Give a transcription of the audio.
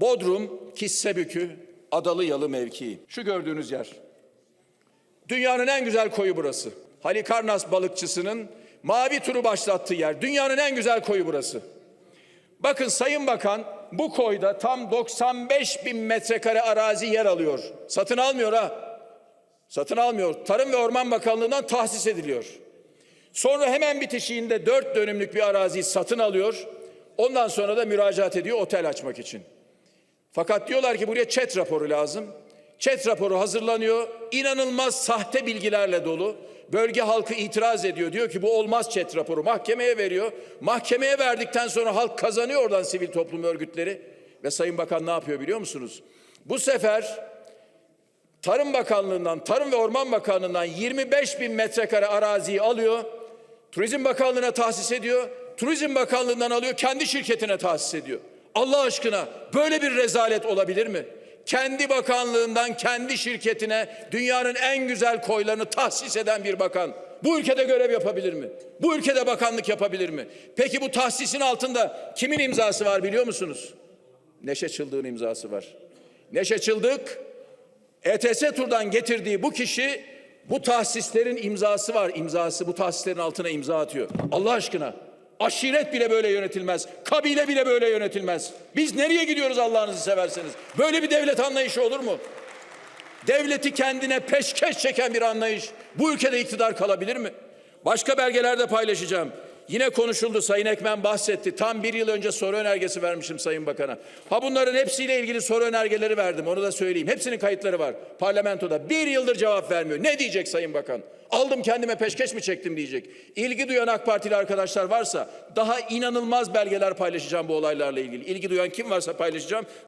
Bodrum, Kissebükü, Adalı Yalı mevkii. Şu gördüğünüz yer. Dünyanın en güzel koyu burası. Halikarnas balıkçısının mavi turu başlattığı yer. Dünyanın en güzel koyu burası. Bakın Sayın Bakan bu koyda tam 95 bin metrekare arazi yer alıyor. Satın almıyor ha. Satın almıyor. Tarım ve Orman Bakanlığı'ndan tahsis ediliyor. Sonra hemen bitişiğinde 4 dönümlük bir araziyi satın alıyor. Ondan sonra da müracaat ediyor otel açmak için. Fakat diyorlar ki buraya çet raporu lazım. Çet raporu hazırlanıyor. İnanılmaz sahte bilgilerle dolu. Bölge halkı itiraz ediyor. Diyor ki bu olmaz çet raporu. Mahkemeye veriyor. Mahkemeye verdikten sonra halk kazanıyor oradan sivil toplum örgütleri. Ve Sayın Bakan ne yapıyor biliyor musunuz? Bu sefer Tarım Bakanlığı'ndan, Tarım ve Orman Bakanlığı'ndan 25 bin metrekare araziyi alıyor. Turizm Bakanlığı'na tahsis ediyor. Turizm Bakanlığı'ndan alıyor, kendi şirketine tahsis ediyor. Allah aşkına böyle bir rezalet olabilir mi? Kendi bakanlığından kendi şirketine dünyanın en güzel koylarını tahsis eden bir bakan bu ülkede görev yapabilir mi? Bu ülkede bakanlık yapabilir mi? Peki bu tahsisin altında kimin imzası var biliyor musunuz? Neşe Çıldık'ın imzası var. Neşe Çıldık ETS turdan getirdiği bu kişi bu tahsislerin imzası var. İmzası bu tahsislerin altına imza atıyor. Allah aşkına aşiret bile böyle yönetilmez. Kabile bile böyle yönetilmez. Biz nereye gidiyoruz Allah'ınızı severseniz? Böyle bir devlet anlayışı olur mu? Devleti kendine peşkeş çeken bir anlayış bu ülkede iktidar kalabilir mi? Başka belgelerde paylaşacağım. Yine konuşuldu Sayın Ekmen bahsetti. Tam bir yıl önce soru önergesi vermişim Sayın Bakan'a. Ha bunların hepsiyle ilgili soru önergeleri verdim onu da söyleyeyim. Hepsinin kayıtları var parlamentoda. Bir yıldır cevap vermiyor. Ne diyecek Sayın Bakan? Aldım kendime peşkeş mi çektim diyecek. İlgi duyan AK Partili arkadaşlar varsa daha inanılmaz belgeler paylaşacağım bu olaylarla ilgili. İlgi duyan kim varsa paylaşacağım.